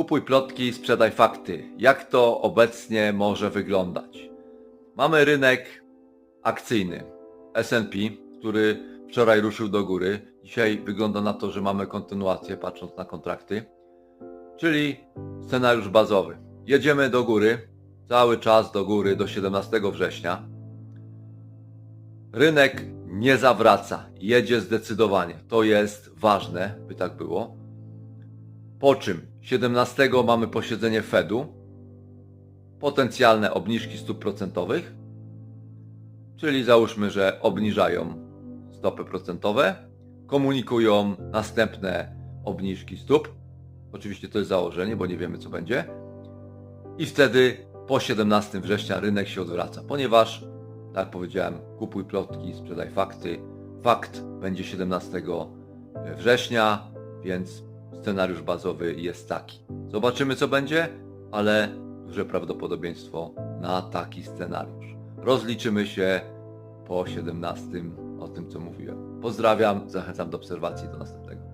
Kupuj plotki, sprzedaj fakty. Jak to obecnie może wyglądać? Mamy rynek akcyjny S&P, który wczoraj ruszył do góry. Dzisiaj wygląda na to, że mamy kontynuację patrząc na kontrakty. Czyli scenariusz bazowy. Jedziemy do góry, cały czas do góry do 17 września. Rynek nie zawraca, jedzie zdecydowanie. To jest ważne, by tak było. Po czym 17 mamy posiedzenie Fedu, potencjalne obniżki stóp procentowych, czyli załóżmy, że obniżają stopy procentowe, komunikują następne obniżki stóp. Oczywiście to jest założenie, bo nie wiemy co będzie. I wtedy po 17 września rynek się odwraca, ponieważ, tak jak powiedziałem, kupuj plotki, sprzedaj fakty. Fakt będzie 17 września, więc scenariusz bazowy jest taki. Zobaczymy co będzie, ale duże prawdopodobieństwo na taki scenariusz. Rozliczymy się po 17 o tym co mówiłem. Pozdrawiam, zachęcam do obserwacji do następnego.